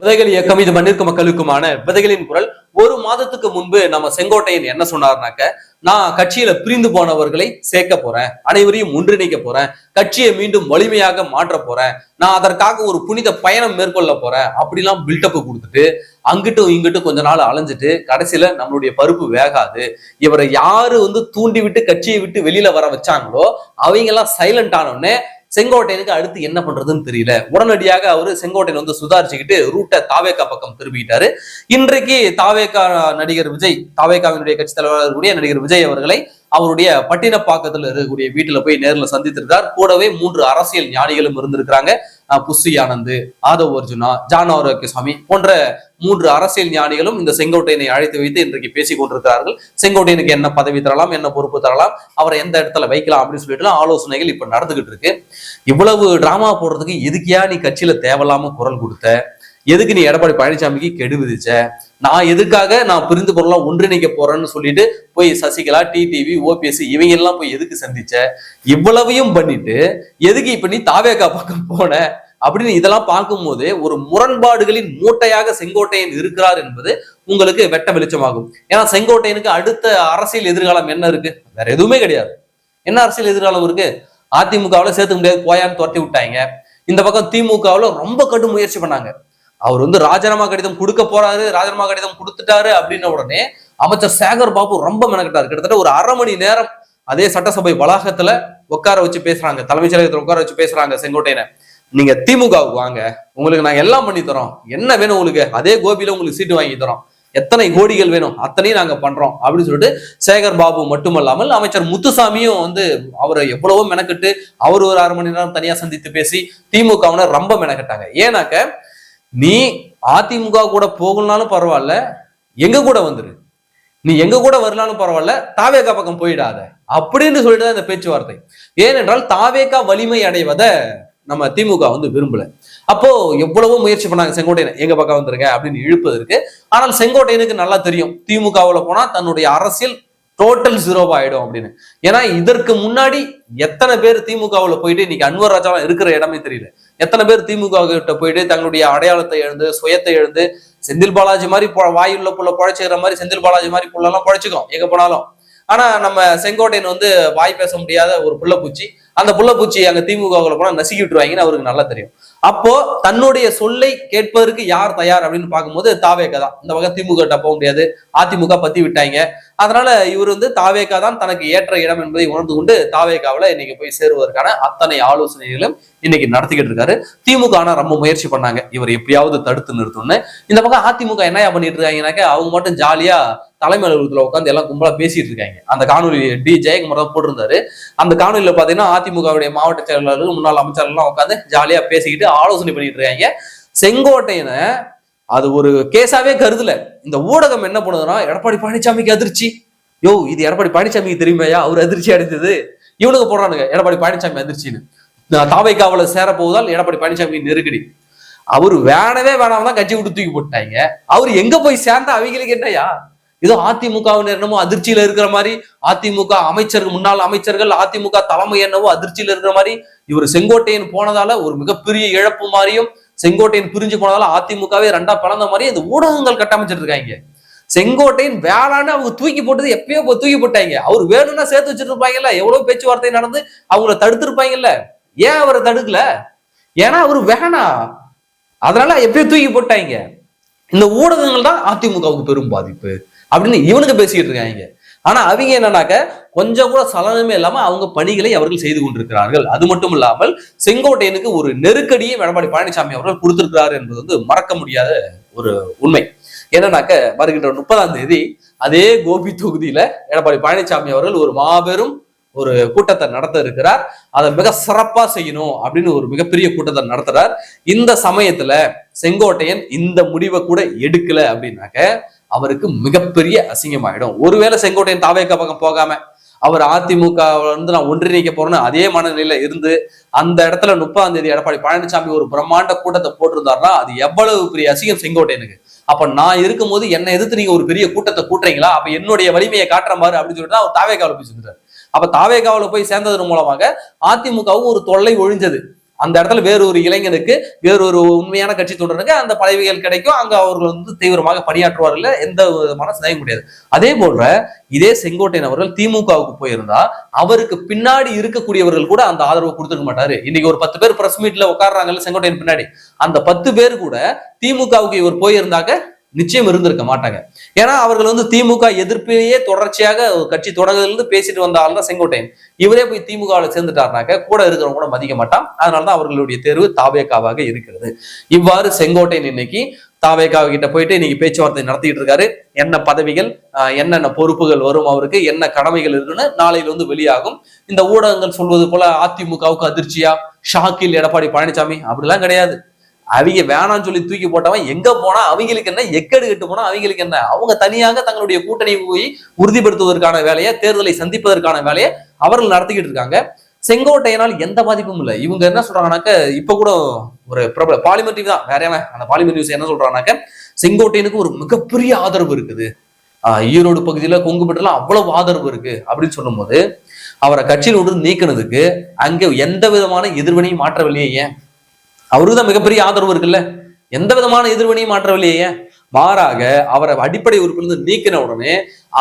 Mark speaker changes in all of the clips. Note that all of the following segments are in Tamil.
Speaker 1: விதைகள் இயக்கம் இது மண்ணிற்கு மக்களுக்குமான விதைகளின் குரல். ஒரு மாதத்துக்கு முன்பு நம்ம செங்கோட்டையன் என்ன சொன்னார்னாக்க நான் கட்சியில பிரிந்து போனவர்களை சேர்க்க போறேன் அனைவரையும் ஒன்றிணைக்க போறேன் கட்சியை மீண்டும் வலிமையாக மாற்ற போறேன் நான் அதற்காக ஒரு புனித பயணம் மேற்கொள்ள போறேன் அப்படிலாம் பில்டப் கொடுத்துட்டு அங்கிட்டும் இங்கிட்டும் கொஞ்ச நாள் அலைஞ்சிட்டு கடைசியில நம்மளுடைய பருப்பு வேகாது. இவரை யாரு வந்து தூண்டி விட்டு கட்சியை விட்டு வெளியில வர வச்சாங்களோ அவங்க எல்லாம் சைலண்ட் ஆனோடனே செங்கோட்டையனுக்கு அடுத்து என்ன பண்றதுன்னு தெரியல. உடனடியாக அவர் செங்கோட்டையன் வந்து சுதாரிச்சுக்கிட்டு ரூட்டை தாவேக்கா பக்கம் திரும்பிட்டாரு. இன்றைக்கு தாவேக்கா நடிகர் விஜய் தாவேக்காவினுடைய கட்சி தலைவராக இருக்கக்கூடிய நடிகர் விஜய் அவர்களை அவருடைய பட்டினப்பாக்கத்தில் இருக்கக்கூடிய வீட்டில் போய் நேரில் சந்தித்திருக்கார் கூடவே மூன்று அரசியல் ஞானிகளும் இருந்திருக்கிறாங்க. புஸ்ஸி ஆனந்த் ஆதவ் அர்ஜுனா ஜான் ஆரோக்கியசாமி போன்ற மூன்று அரசியல் ஞானிகளும் இந்த செங்கோட்டையனை அழைத்து வைத்து இன்றைக்கு பேசிக் கொண்டிருக்கிறார்கள். செங்கோட்டையனுக்கு என்ன பதவி தரலாம் என்ன பொறுப்பு தரலாம் அவரை எந்த இடத்துல வைக்கலாம் அப்படின்னு சொல்லிட்டு ஆலோசனைகள் இப்ப நடந்துகிட்டு இருக்கு. இவ்வளவு டிராமா போடுறதுக்கு எதுக்கியா நீ கட்சியில தேவையில்லாம குரல் கொடுத்த? எதுக்கு நீ எடப்பாடி பழனிசாமிக்கு கெடு விதிச்ச? நான் எதுக்காக நான் பிரிந்து பொருளாக ஒன்றிணைக்க போறேன்னு சொல்லிட்டு போய் சசிகலா டிடிவி ஓபிஎஸ் இவங்க எல்லாம் போய் எதுக்கு சந்திச்ச? இவ்வளவையும் பண்ணிட்டு எதுக்கு இப்ப நீ தாவேக்கா பக்கம் போன? அப்படின்னு இதெல்லாம் பார்க்கும்போது ஒரு முரண்பாடுகளின் மூட்டையாக செங்கோட்டையன் இருக்கிறார் என்பது உங்களுக்கு வெட்ட வெளிச்சமாகும். ஏன்னா செங்கோட்டையனுக்கு அடுத்த அரசியல் எதிர்காலம் என்ன இருக்கு? வேற எதுவுமே கிடையாது. என்ன அரசியல் எதிர்காலம் இருக்கு? அதிமுகவில் சேர்த்துக்க முடியாது போயான்னு துரத்தி விட்டாங்க. இந்த பக்கம் திமுகவில் ரொம்ப கடும் முயற்சி பண்ணாங்க. அவர் வந்து ராஜினாமா கடிதம் கொடுக்க போறாரு ராஜினாமா கடிதம் கொடுத்துட்டாரு அப்படின்ன உடனே அமைச்சர் சேகர் பாபு ரொம்ப மெனக்கிட்டாரு. கிட்டத்தட்ட ஒரு அரை மணி நேரம் அதே சட்டசபை வளாகத்துல உட்கார வச்சு பேசுறாங்க தலைமைச் செயலகத்துல உட்கார வச்சு பேசுறாங்க செங்கோட்டையனை. நீங்க திமுகவுக்கு வாங்க உங்களுக்கு நாங்க எல்லாம் பண்ணி தரோம். என்ன வேணும் உங்களுக்கு? அதே கோபியில உங்களுக்கு சீட்டு வாங்கி தரோம். எத்தனை கோடிகள் வேணும்? அத்தனையும் நாங்க பண்றோம் அப்படின்னு சொல்லிட்டு சேகர் பாபு மட்டுமல்லாமல் அமைச்சர் முத்துசாமியும் வந்து அவரை எவ்வளவோ மெனக்கிட்டு அவர் ஒரு அரை மணி நேரம் தனியா சந்தித்து பேசி திமுகவுன ரொம்ப மெனக்கிட்டாங்க. ஏன்னாக்க நீ அதிமுக கூட போகணும்னாலும் பரவாயில்ல எங்க கூட வந்துரு. நீ எங்க கூட வரலாலும் பரவாயில்ல தாவேகா பக்கம் போயிடாத. அப்படின்னு சொல்லிட்டு தான் இந்த பேச்சுவார்த்தை. ஏனென்றால் தாவேகா வலிமை அடைவதை நம்ம திமுக வந்து விரும்பல. அப்போ எவ்வளவோ முயற்சி பண்ணாங்க செங்கோட்டையன். எங்க பக்கம் வந்துருங்க அப்படின்னு இழுப்பதற்கு ஆனால் செங்கோட்டையனுக்கு நல்லா தெரியும். திமுகவுல போனா தன்னுடைய அரசியல் டோட்டல் ஜீரோவா ஆயிடும் அப்படின்னு. ஏன்னா இதற்கு முன்னாடி எத்தனை பேர் திமுகவுல போயிட்டு இன்னைக்கு அன்வர் ராஜாவா இருக்கிற இடமே தெரியல. எத்தனை பேர் திமுக கிட்ட போயிட்டு தங்களுடைய அடையாளத்தை எழுந்து சுயத்தை எழுந்து செந்தில் பாலாஜி மாதிரி வாயுள்ள புள்ள குழைச்சிக்கிற மாதிரி செந்தில் பாலாஜி மாதிரி புள்ளெல்லாம் பொழைச்சிக்கும் எங்க போனாலும். ஆனா நம்ம செங்கோட்டையன் வந்து வாய் பேச முடியாத ஒரு புள்ளப்பூச்சி அந்த புள்ளப்பூச்சி அங்க திமுகவில் போனா நசுக்கி விட்டுருவாங்கன்னு அவருக்கு நல்லா தெரியும். அப்போ தன்னுடைய சொல்லை கேட்பதற்கு யார் தயார் அப்படின்னு பார்க்கும்போது தாவேக்கா தான். இந்த பக்கம் திமுக கிட்ட போக முடியாது. அதிமுக பத்தி விட்டாங்க. அதனால இவர் வந்து தாவேக்கா தான் தனக்கு ஏற்ற இடம் என்பதை உணர்ந்து கொண்டு தாவேக்காவில இன்னைக்கு போய் சேருவதற்கான அத்தனை ஆலோசனைகளும் இன்னைக்கு நடத்திக்கிட்டு இருக்காரு. திமுக ஆனா ரொம்ப முயற்சி பண்ணாங்க. இவர் எப்படியாவது தடுத்து நிறுத்தணும்னு. இந்த பக்கம் அதிமுக என்ன பண்ணிட்டு இருக்காங்கனாக்க அவங்க மட்டும் ஜாலியா தலைமை அலுவலகத்துல உட்காந்து எல்லாம் கும்பலா பேசிட்டு இருக்காங்க. அந்த காணொலி டி. ஜெயக்குமார் தான் போட்டிருந்தாரு. அந்த காணொலியில பாத்தீங்கன்னா அதிமுகவுடைய மாவட்ட செயலாளர்கள் முன்னாள் அமைச்சர்கள் எல்லாம் உட்காந்து ஜாலியா பேசிக்கிட்டு ஆலோசனை பண்ணிட்டு இருக்காங்க. செங்கோட்டையனை அது ஒரு கேஸாவே கருதல. இந்த ஊடகம் என்ன பண்ணுதுன்னா எடப்பாடி பழனிசாமிக்கு அதிர்ச்சி. யோ இது எடப்பாடி பழனிசாமிக்கு தெரியுமையா அவர் அதிர்ச்சி அடைந்தது இவனுக்கு போடுறானுங்க எடப்பாடி பழனிசாமி அதிர்ச்சின்னு. தாவைக்காவல சேர போவதால் எடப்பாடி பழனிசாமி நெருக்கடி. அவர் வேணவே வேணாம் தான் கட்சி விட்டு தூக்கி போட்டாங்க அவர் எங்க போய் சேர்ந்தா அவங்களுக்கு என்னையா ஏதோ அதிமுகவினர் என்னமோ அதிர்ச்சியில இருக்கிற மாதிரி அதிமுக அமைச்சர்கள் முன்னாள் அமைச்சர்கள் அதிமுக தலைமை என்னவோ அதிர்ச்சியில இருக்கிற மாதிரி இவர் செங்கோட்டையன் போனதால ஒரு மிகப்பெரிய இழப்பு மாதிரியும் செங்கோட்டையன் பிரிஞ்சு போனதால அதிமுகவே ரெண்டா பழந்த மாதிரி இந்த ஊடகங்கள் கட்டமைச்சிட்டு இருக்காங்க செங்கோட்டையன் வேளான்னு அவங்க தூக்கி போட்டது எப்பயோ போய் தூக்கி போட்டாங்க. அவர் வேணும்னா சேர்த்து வச்சிருப்பாங்கல்ல இருப்பாங்கல்ல எவ்வளவு பேச்சுவார்த்தை நடந்து அவங்கள தடுத்திருப்பாங்கல்ல. ஏன் அவரை தடுக்கல? ஏன்னா அவர் வேணாம் அதனால எப்பயோ தூக்கி போட்டாங்க. இந்த ஊடகங்கள் தான் அதிமுகவுக்கு பெரும் பாதிப்பு. அப்படின்னு இவனுக்கு பேசிக்கிட்டு இருக்காங்க. ஆனா அவங்க என்னன்னாக்க கொஞ்சம் கூட சலனமே இல்லாம அவங்க பணிகளை அவர்கள் செய்து கொண்டிருக்கிறார்கள். அது மட்டும் இல்லாமல் செங்கோட்டையனுக்கு ஒரு நெருக்கடியை எடப்பாடி பழனிசாமி அவர்கள் கொடுத்திருக்கிறார் என்பது வந்து மறக்க முடியாத ஒரு உண்மை. என்னன்னாக்க வருகின்ற முப்பதாம் தேதி அதே கோபி தொகுதியில எடப்பாடி பழனிசாமி அவர்கள் ஒரு மாபெரும் ஒரு கூட்டத்தை நடத்த இருக்கிறார். அதை மிக சிறப்பா செய்யணும் அப்படின்னு ஒரு மிகப்பெரிய கூட்டத்தை நடத்துறார். இந்த சமயத்துல செங்கோட்டையன் இந்த முடிவை கூட எடுக்கல அப்படின்னாக்க அவருக்கு மிகப்பெரிய அசிங்கமாயிடும். ஒருவேளை செங்கோட்டையன் தாவேக்க பக்கம் போகாம அவர் அதிமுக வந்து நான் ஒன்றிணைக்க போறேன்னு அதே மனநிலையில இருந்து அந்த இடத்துல முப்பதாம் தேதி எடப்பாடி பழனிசாமி ஒரு பிரம்மாண்ட கூட்டத்தை போட்டிருந்தாருன்னா அது எவ்வளவு பெரிய அசிங்கம் செங்கோட்டையனுக்கு. அப்ப நான் இருக்கும்போது என்னை எதிர்த்து நீங்க ஒரு பெரிய கூட்டத்தை கூட்டுறீங்களா? அப்ப என்னுடைய வலிமையை காட்டுற மாதிரி அப்படின்னு சொல்லிட்டு அவர் தாவேக்காவில் போய் சேர்ந்துட்டார். அப்ப தாவேக்காவில் போய் சேர்ந்ததன் மூலமாக அதிமுகவும் ஒரு தொல்லை ஒழிஞ்சது. அந்த இடத்துல வேறொரு இளைஞனுக்கு வேறொரு உண்மையான கட்சி தொண்டனுக்கு அந்த பதவிகள் கிடைக்கும். அங்க அவர்கள் வந்து தீவிரமாக பணியாற்றுவார்கள் எந்த விதமான சந்தேகம் முடியாது அதே போல இதே செங்கோட்டையன் அவர்கள் திமுகவுக்கு போயிருந்தா அவருக்கு பின்னாடி இருக்கக்கூடியவர்கள் கூட அந்த ஆதரவு கொடுத்துக்க மாட்டாரு. இன்னைக்கு ஒரு பத்து பேர் பிரஸ் மீட்ல உட்காடுறாங்கல்ல செங்கோட்டையன் பின்னாடி. அந்த பத்து பேர் கூட திமுகவுக்கு இவர் போயிருந்தாக்க நிச்சயம் இருந்திருக்க மாட்டாங்க. ஏன்னா அவர்கள் வந்து திமுக எதிர்ப்பிலேயே தொடர்ச்சியாக ஒரு கட்சி தொடங்கிலிருந்து பேசிட்டு வந்த ஆள் தான் செங்கோட்டையன். இவரே போய் திமுகவில் சேர்ந்துட்டாருனாக்க கூட இருக்கிறவங்க கூட மதிக்க மாட்டான். அதனாலதான் அவர்களுடைய தேர்வு தாவேக்காவாக இருக்கிறது. இவ்வாறு செங்கோட்டையன் இன்னைக்கு தாவேக்காவ கிட்ட போயிட்டு இன்னைக்கு பேச்சுவார்த்தை நடத்திட்டு இருக்காரு. என்ன பதவிகள் என்னென்ன பொறுப்புகள் வரும் அவருக்கு என்ன கடமைகள் இருக்குன்னு நாளையில வந்து வெளியாகும். இந்த ஊடகங்கள் சொல்வது போல அதிமுகவுக்கு அதிர்ச்சியா? ஷாக்கில் எடப்பாடி பழனிசாமி? அப்படிலாம் கிடையாது. அவங்க வேணாம்னு சொல்லி தூக்கி போட்டவன் எங்க போனா அவங்களுக்கு என்ன எக்கடு கெட்டு போனா அவங்களுக்கு என்ன? அவங்க தனியாக தங்களுடைய கூட்டணி போய் உறுதிப்படுத்துவதற்கான வேலையை தேர்தலை சந்திப்பதற்கான வேலையை அவர்கள் நடத்திக்கிட்டு இருக்காங்க. செங்கோட்டையனால் எந்த பாதிப்பும் இல்லை. இவங்க என்ன சொல்றாங்கனாக்க இப்ப கூட ஒரு பிரபல பாலிமர் டிவி தான். வேற அந்த பாலிமர் நியூஸ் என்ன சொல்றாங்கனாக்க செங்கோட்டையனுக்கு ஒரு மிகப்பெரிய ஆதரவு இருக்குது. ஆஹ் ஈரோடு பகுதியில கொங்குபட்டுல அவ்வளவு ஆதரவு இருக்கு அப்படின்னு சொல்லும்போது அவரை கட்சியில் விட்டு நீக்கினதுக்கு அங்க எந்த விதமான எதிர்வினையும் மாற்றவில்லையே ஏன்? அவருக்கு தான் மிகப்பெரிய ஆதரவு இருக்குல்ல? எந்த விதமான எதிர்வினையும் மாற்றவில்லையே. மாறாக அவரை அடிப்படை உறுப்பிலிருந்து நீக்கின உடனே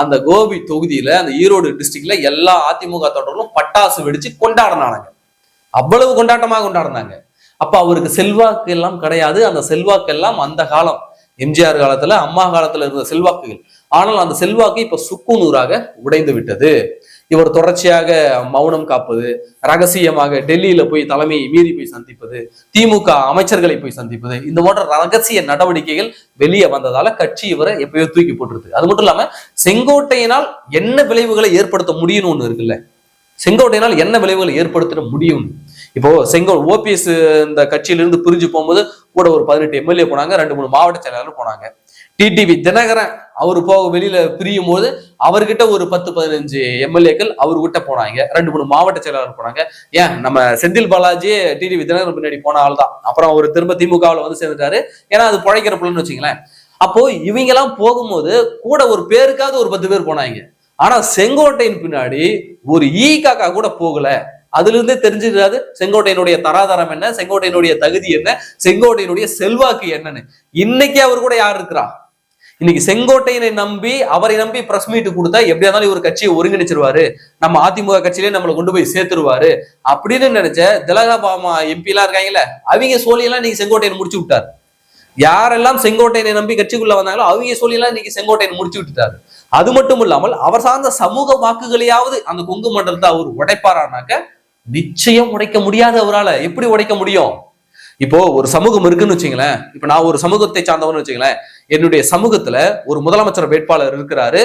Speaker 1: அந்த கோபி தொகுதியில அந்த ஈரோடு டிஸ்ட்ரிக்ட்ல எல்லா அதிமுக தொண்டர்களும் பட்டாசு வெடிச்சு கொண்டாடினாங்க. அவ்வளவு கொண்டாட்டமாக கொண்டாடினாங்க. அப்ப அவருக்கு செல்வாக்கு எல்லாம் கிடையாது. அந்த செல்வாக்கு எல்லாம் அந்த காலம் எம்ஜிஆர் காலத்துல அம்மா காலத்துல இருந்த செல்வாக்குகள். ஆனால் அந்த செல்வாக்கு இப்ப சுக்குநூறாக உடைந்து விட்டது. இவர் தொடர்ச்சியாக மௌனம் காப்பது ரகசியமாக டெல்லியில போய் தலைமையை மீறி போய் சந்திப்பது திமுக அமைச்சர்களை போய் சந்திப்பது இந்த போன்ற ரகசிய நடவடிக்கைகள் வெளியே வந்ததால கட்சி இவரை எப்பயோ தூக்கி போட்டுருது அது மட்டும் இல்லாம செங்கோட்டையினால் என்ன விளைவுகளை ஏற்படுத்த முடியும்னு ஒண்ணு இருக்குல்ல? செங்கோட்டையினால் என்ன விளைவுகளை ஏற்படுத்த முடியும்? இப்போ செங்கோ ஓபிஎஸ் இந்த கட்சியிலிருந்து பிரிஞ்சு போகும்போது கூட ஒரு பதினெட்டு எம்எல்ஏ போனாங்க ரெண்டு மூணு மாவட்ட செயலாளர் போனாங்க. டிடிவி தினகரன் அவர் போக வெளியில பிரியும் போது அவர்கிட்ட ஒரு பத்து பதினஞ்சு எம்எல்ஏக்கள் அவர்கிட்ட போனாங்க. ரெண்டு மூணு மாவட்ட செயலாளர் போனாங்க. ஏன்? நம்ம செந்தில் பாலாஜியே டிடிவி தினகரன் பின்னாடி போன ஆள் தான். அப்புறம் அவர் திரும்ப திமுகவில் வந்து சேர்ந்துட்டாரு. ஏன்னா அது பழைக்கிற பிள்ளைன்னு வச்சுங்களேன் அப்போ இவங்க எல்லாம் போகும்போது கூட ஒரு பேருக்காவது ஒரு பத்து பேர் போனாங்க. ஆனா செங்கோட்டையின் பின்னாடி ஒரு ஈ காக்கா கூட போகல. அதுல இருந்தே தெரிஞ்சுக்காது செங்கோட்டையினுடைய தராதரம் என்ன? செங்கோட்டையினுடைய தகுதி என்ன? செங்கோட்டையினுடைய செல்வாக்கு என்னன்னு. இன்னைக்கு அவர் கூட யார் இருக்கிறா? இன்னைக்கு செங்கோட்டையனை நம்பி அவரை நம்பி பிரஸ் மீட்டு கொடுத்தா எப்படியா இருந்தாலும் இவர் கட்சியை ஒருங்கிணைச்சிருவாரு. நம்ம அதிமுக கட்சியிலே நம்மளை கொண்டு போய் சேர்த்துருவாரு. அப்படின்னு நினைச்ச திலகாபாமா எம்பி எல்லாம் இருக்காங்கல்ல அவங்க சோழியெல்லாம் நீங்க செங்கோட்டையன் முடிச்சு விட்டாரு. யாரெல்லாம் செங்கோட்டையனை நம்பி கட்சிக்குள்ள வந்தாங்களோ அவங்க சோழியெல்லாம் இன்னைக்கு செங்கோட்டையன் முடிச்சு விட்டுட்டாரு. அது மட்டும் இல்லாமல் அவர் சார்ந்த சமூக வாக்குகளையாவது அந்த கொங்கு மண்டலத்தை அவர் உடைப்பாரானாக்க நிச்சயம் உடைக்க முடியாது அவரால எப்படி உடைக்க முடியும்? இப்போ ஒரு சமூகம் இருக்குன்னு வச்சுங்களேன். இப்ப நான் ஒரு சமூகத்தை சார்ந்தவன்னு வச்சுங்களேன். என்னுடைய சமூகத்துல ஒரு முதலமைச்சர் வேட்பாளர் இருக்கிறாரு.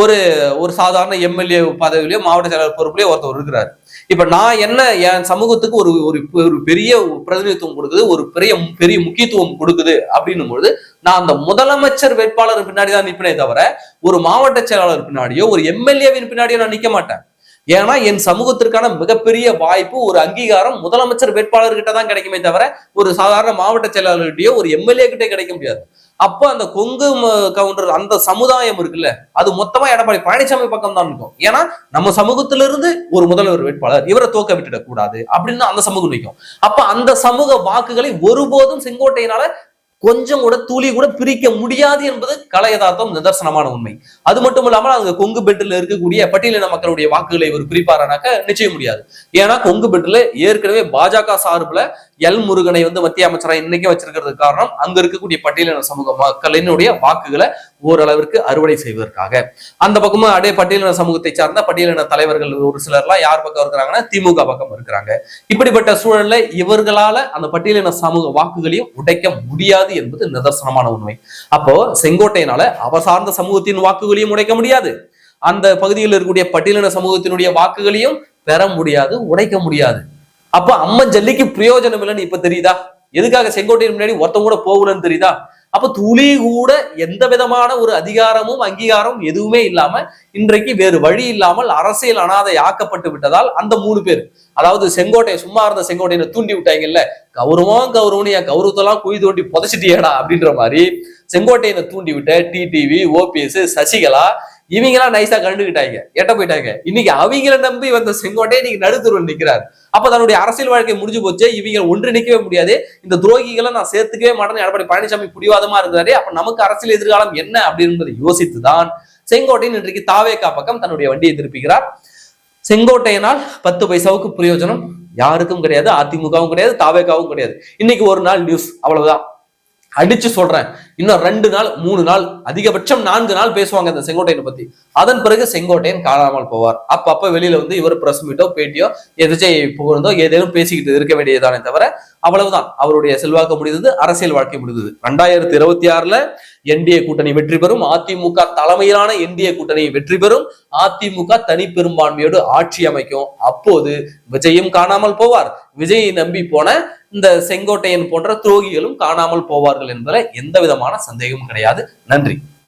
Speaker 1: ஒரு ஒரு சாதாரண எம்எல்ஏ பதவியிலயோ மாவட்ட செயலாளர் பொறுப்புலயோ ஒருத்தர் இருக்கிறாரு. இப்ப நான் என்ன என் சமூகத்துக்கு ஒரு ஒரு ஒரு பெரிய பிரதிநிதித்துவம் கொடுக்குது ஒரு பெரிய பெரிய முக்கியத்துவம் கொடுக்குது அப்படின்னும் பொழுது நான் அந்த முதலமைச்சர் வேட்பாளர் பின்னாடி தான் நிற்பனே தவிர ஒரு மாவட்ட செயலாளர் பின்னாடியோ ஒரு எம்எல்ஏவின் பின்னாடியோ நான் நிக்க மாட்டேன். ஏன்னா என் சமூகத்திற்கான மிகப்பெரிய வாய்ப்பு ஒரு அங்கீகாரம் முதலமைச்சர் வேட்பாளர்கிட்ட தான் கிடைக்குமே தவிர ஒரு சாதாரண மாவட்ட செயலாளர்கிட்டயோ ஒரு எம்எல்ஏ கிட்டே கிடைக்க முடியாது. அப்ப அந்த கொங்கு கவுண்டர் அந்த சமுதாயம் இருக்குல்ல அது மொத்தமா எடப்பாடி பழனிசாமி பக்கம் தான் இருக்கும். ஏன்னா நம்ம சமூகத்திலிருந்து ஒரு முதல்வர் வேட்பாளர் இவரை தோக்க விட்டுடக் கூடாது அப்படின்னு அந்த சமூகம் நிற்கும் அப்ப அந்த சமூக வாக்குகளை ஒருபோதும் செங்கோட்டையினால கொஞ்சம் கூட துளி கூட பிரிக்க முடியாது என்பது கலை யதார்த்தம் நிதர்சனமான உண்மை. அது மட்டும் இல்லாமல் அங்க கொங்கு பெட்டில் இருக்கக்கூடிய பட்டியலின மக்களுடைய வாக்குகளை இவர் பிரிப்பாரானாக்க நிச்சயம் முடியாது. ஏன்னா கொங்கு பெட்டில் ஏற்கனவே பாஜக சார்பில் எல் முருகனை வந்து மத்திய அமைச்சராக இன்னைக்கு வச்சிருக்கிறதுக்கு காரணம் அங்க இருக்கக்கூடிய பட்டியலின சமூக மக்களினுடைய வாக்குகளை ஓரளவிற்கு அறுவடை செய்வதற்காக. அந்த பக்கமும் அடே பட்டியலின சமூகத்தை சார்ந்த பட்டியலின தலைவர்கள் ஒரு சிலர்லாம் யார் பக்கம் இருக்கிறாங்கன்னா திமுக பக்கம் இருக்கிறாங்க. இப்படிப்பட்ட சூழல்ல இவர்களால அந்த பட்டியலின சமூக வாக்குகளையும் உடைக்க முடியாது என்பது நிதர்சனமான உண்மை. அப்போ செங்கோட்டையினால அவர் சார்ந்த சமூகத்தின் வாக்குகளையும் உடைக்க முடியாது. அந்த பகுதியில் இருக்கக்கூடிய பட்டியலின சமூகத்தினுடைய வாக்குகளையும் பெற முடியாது உடைக்க முடியாது. அப்ப அம்மன் ஜல்லிக்கு பிரயோஜனம் இல்லைன்னு இப்ப தெரியுதா? எதுக்காக செங்கோட்டையின் முன்னாடி ஒருத்தன் கூட போகலன்னு தெரியுதா? அப்ப துளி கூட எந்த விதமான ஒரு அதிகாரமும் அங்கீகாரமும் எதுவுமே இல்லாம இன்றைக்கு வேறு வழி இல்லாமல் அரசியல் அனாதை ஆக்கப்பட்டு விட்டதால் அந்த மூணு பேர் அதாவது செங்கோட்டை சும்மா இருந்த செங்கோட்டையை தூண்டி விட்டாங்கல்ல கௌரவம் கௌரவம் என் கௌரவத்தெல்லாம் குழி தோண்டி புதைச்சிட்டியேடா அப்படின்ற மாதிரி செங்கோட்டையனை தூண்டி விட்ட டிடிவி ஓபிஎஸ் சசிகலா இவங்க எல்லாம் நைஸா கண்டுகிட்டாங்க. எட்ட போயிட்டாங்க. இன்னைக்கு அவங்கள நம்பி வந்த செங்கோட்டை இன்னைக்கு நடுத்தருவல் நிக்கிறார். அப்ப தன்னுடைய அரசியல் வாழ்க்கை முடிஞ்சு போச்சு. இவங்க ஒன்று நிக்கவே முடியாது. இந்த துரோகிகளை நான் சேர்த்துக்கவே மாட்டேன்னு எடப்பாடி பழனிசாமி பிடிவாதமா இருந்தாரு அப்ப நமக்கு அரசியல் எதிர்காலம் என்ன அப்படின்றதை யோசித்துதான் செங்கோட்டையன் இன்றைக்கு தாவேக்கா பக்கம் தன்னுடைய வண்டியை திருப்பிக்கிறார். செங்கோட்டையனால் பத்து பைசாவுக்கு பிரயோஜனம் யாருக்கும் கிடையாது. அதிமுகவும் கிடையாது தாவேக்காவும் கிடையாது. இன்னைக்கு ஒரு நாள் நியூஸ் அவ்வளவுதான். அடிச்சு சொல்றேன். இன்னும் ரெண்டு நாள் மூணு நாள் அதிகபட்சம் நான்கு நாள் பேசுவாங்க இந்த செங்கோட்டையனை பத்தி. அதன் பிறகு செங்கோட்டையன் காணாமல் போவார். அப்ப அப்ப வெளியில வந்து இவர் பிரஸ் மீட்டோ பேட்டியோ எதிர்ச்சை புகழ்ந்தோ ஏதேனும் பேசிக்கிட்டு இருக்க வேண்டியதானே தவிர அவ்வளவுதான். அவருடைய செல்வாக்கு முடிந்தது அரசியல் வாழ்க்கை முடிந்தது. ரெண்டாயிரத்தி இருபத்தி ஆறுல என்டிஏ கூட்டணி வெற்றி பெறும். அதிமுக தலைமையிலான என்டிஏ கூட்டணி வெற்றி பெறும். அதிமுக தனி பெரும்பான்மையோடு ஆட்சி அமைக்கும். அப்போது விஜயும் காணாமல் போவார். விஜயை நம்பி போன இந்த செங்கோட்டையன் போன்ற துரோகிகளும் காணாமல் போவார்கள் என்பதில் எந்த விதமான விதமான சந்தேகமும் கிடையாது. நன்றி.